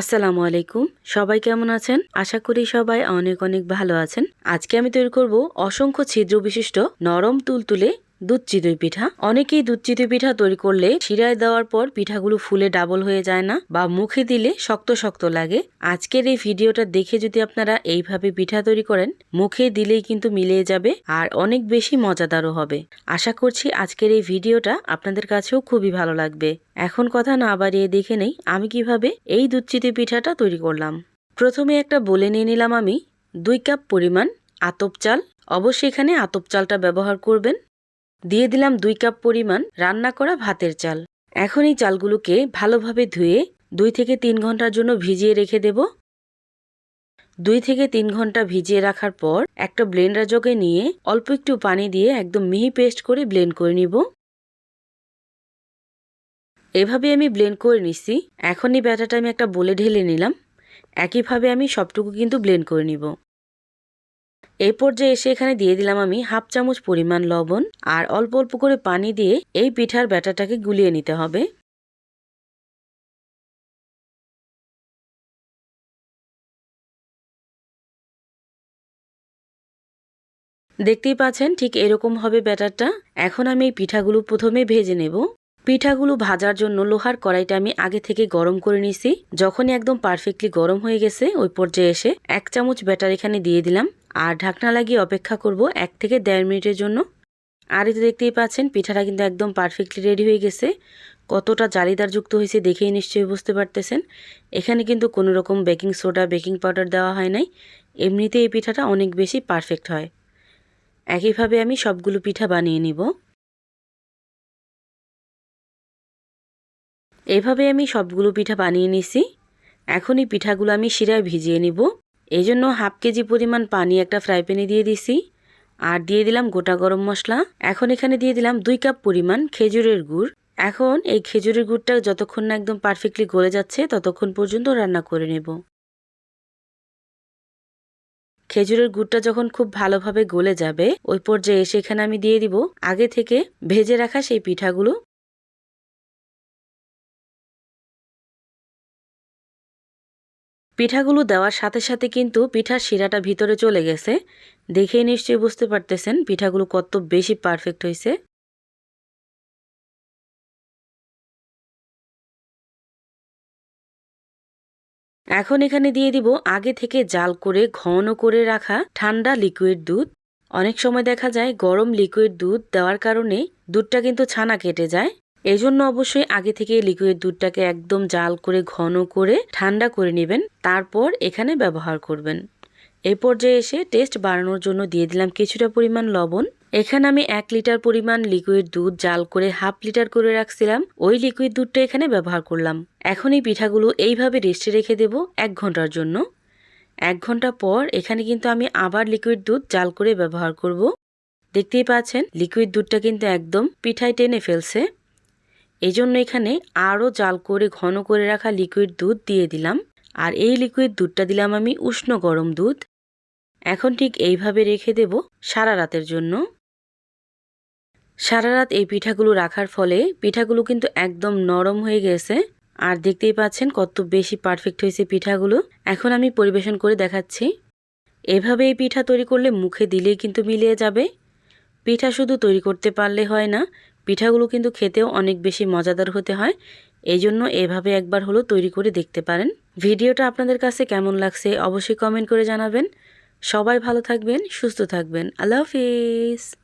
আসসালামু আলাইকুম। সবাই কেমন আছেন? আশা করি সবাই অনেক অনেক ভালো আছেন। আজকে আমি তৈরি করব অসংখ্য ছিদ্র বিশিষ্ট নরম তুলতুলে দুধ চিতই পিঠা। অনেকেই দুধ চিতই পিঠা তৈরি করলে শিরায় দেওয়ার পর পিঠাগুলো ফুলে ডাবল হয়ে যায় না বা মুখে দিলে শক্ত শক্ত লাগে। আজকের এই ভিডিওটা দেখে যদি আপনারা এইভাবে পিঠা তৈরি করেন, মুখে দিলেই কিন্তু মিলিয়ে যাবে আর অনেক বেশি মজাদারও হবে। আশা করছি আজকের এই ভিডিওটা আপনাদের কাছেও খুবই ভালো লাগবে। এখন কথা না বাড়িয়ে দেখে নেই আমি কীভাবে এই দুধ চিতই পিঠাটা তৈরি করলাম। প্রথমে একটা বলে নিয়ে নিলাম আমি। দুই কাপ পরিমাণ আতপ চাল। অবশ্যই এখানে আতপ চালটা ব্যবহার করবেন। দিয়ে দিলাম দুই কাপ পরিমাণ রান্না করা ভাতের চাল। এখন এই চালগুলোকে ভালোভাবে ধুয়ে দুই থেকে তিন ঘণ্টার জন্য ভিজিয়ে রেখে দেব। দুই থেকে তিন ঘণ্টা ভিজিয়ে রাখার পর একটা ব্লেন্ডার জগে নিয়ে অল্প একটু পানি দিয়ে একদম মিহি পেস্ট করে ব্লেন্ড করে নিব। এভাবে আমি ব্লেন্ড করে নিচ্ছি এখনই ব্যাটাটা আমি একটা বলে ঢেলে নিলাম। একইভাবে আমি সবটুকু কিন্তু ব্লেন্ড করে নিব। এই পর্যায়ে এসে এখানে দিয়ে দিলাম আমি হাফ চামচ পরিমাণ লবণ আর অল্প অল্প করে পানি দিয়ে এই পিঠার ব্যাটাটাকে গুলিয়ে নিতে হবে। দেখতেই পাচ্ছেন ঠিক এরকম হবে ব্যাটারটা। এখন আমি এই পিঠাগুলো প্রথমে ভেজে নেব। পিঠাগুলো ভাজার জন্য লোহার কড়াইটা আমি আগে থেকে গরম করে নিছি যখনই একদম পারফেক্টলি গরম হয়ে গেছে ওই পর্যায়ে এসে এক চামচ ব্যাটার এখানে দিয়ে দিলাম। আর ঢাকনা লাগিয়ে অপেক্ষা করব এক থেকে দেড় মিনিটের জন্য। আর এতে দেখতেই পাচ্ছেন, পিঠাটা কিন্তু একদম পারফেক্টলি রেডি হয়ে গেছে। কতটা জালিদার যুক্ত হয়েছে দেখেই নিশ্চয়ই বুঝতে পারতেছেন। এখানে কিন্তু কোনো রকম বেকিং সোডা বেকিং পাউডার দেওয়া হয় নাই। এমনিতে এই পিঠাটা অনেক বেশি পারফেক্ট হয়। একইভাবে আমি সবগুলো পিঠা বানিয়ে নিব। এভাবে আমি সবগুলো পিঠা বানিয়ে নিছি। এখন এই পিঠাগুলো আমি শিরায় ভিজিয়ে নিব। এই জন্য হাফ কেজি পরিমাণ পানি একটা ফ্রাই প্যানে দিয়ে দিছি। আর দিয়ে দিলাম গোটা গরম মশলা। এখন এখানে দিয়ে দিলাম দুই কাপ পরিমাণ খেজুরের গুড়। এখন এই খেজুরের গুড়টা যতক্ষণ না একদম পারফেক্টলি গলে যাচ্ছে, ততক্ষণ পর্যন্ত রান্না করে নেব। খেজুরের গুড়টা যখন খুব ভালোভাবে গলে যাবে, ওই পর্যায়ে এসে এখানে আমি দিয়ে দিব আগে থেকে ভেজে রাখা সেই পিঠাগুলো। পিঠাগুলো দেওয়ার সাথে সাথে কিন্তু পিঠার শিরাটা ভিতরে চলে গেছে। দেখেই নিশ্চয়ই বুঝতে পারতেছেন পিঠাগুলো কত বেশি পারফেক্ট হয়েছে। এখন এখানে দিয়ে দিব আগে থেকে জাল করে ঘন করে রাখা ঠান্ডা লিকুইড দুধ। অনেক সময় দেখা যায় গরম লিকুইড দুধ দেওয়ার কারণে দুধটা কিন্তু ছানা কেটে যায়। এজন্য অবশ্যই আগে থেকে লিকুইড দুধটাকে একদম জাল করে, ঘন করে, ঠান্ডা করে নেবেন। তারপর এখানে ব্যবহার করবেন। এই পর্যায়ে এসে টেস্ট বাড়ানোর জন্য দিয়ে দিলাম কিছুটা পরিমাণ লবণ। এখানে আমি এক লিটার পরিমাণ লিকুইড দুধ জাল করে হাফ লিটার করে রাখছিলাম। ওই লিকুইড দুধটা এখানে ব্যবহার করলাম। এখন এই পিঠাগুলো এইভাবে রেস্টে রেখে দেব এক ঘণ্টার জন্য। এক ঘণ্টা পর এখানে কিন্তু আমি আবার লিকুইড দুধ জাল করে ব্যবহার করব। দেখতেই পাচ্ছেন লিকুইড দুধটা কিন্তু একদম পিঠায় টেনে ফেলছে। এই জন্য এখানে আরও জাল করে ঘন করে রাখা লিকুইড দুধ দিয়ে দিলাম। আর এই লিকুইড দুধটা দিলাম আমি উষ্ণ গরম দুধ। এখন ঠিক এইভাবে রেখে দেব সারা রাতের জন্য। সারা রাত এই পিঠাগুলো রাখার ফলে পিঠাগুলো কিন্তু একদম নরম হয়ে গেছে। আর দেখতেই পাচ্ছেন কত বেশি পারফেক্ট হয়েছে পিঠাগুলো। এখন আমি পরিবেশন করে দেখাচ্ছি। এভাবে এই পিঠা তৈরি করলে মুখে দিলেই কিন্তু মিলিয়ে যাবে। পিঠা শুধু তৈরি করতে পারলে হয় না পিঠাগুলো কিন্তু খেতেও অনেক বেশি মজাদার হতে হয়। এই জন্য এভাবে একবার হলো তৈরি করে দেখতে পারেন। ভিডিওটা আপনাদের কাছে কেমন লাগছে অবশ্যই কমেন্ট করে জানাবেন। সবাই ভালো থাকবেন, সুস্থ থাকবেন। আল্লাহ হাফিজ।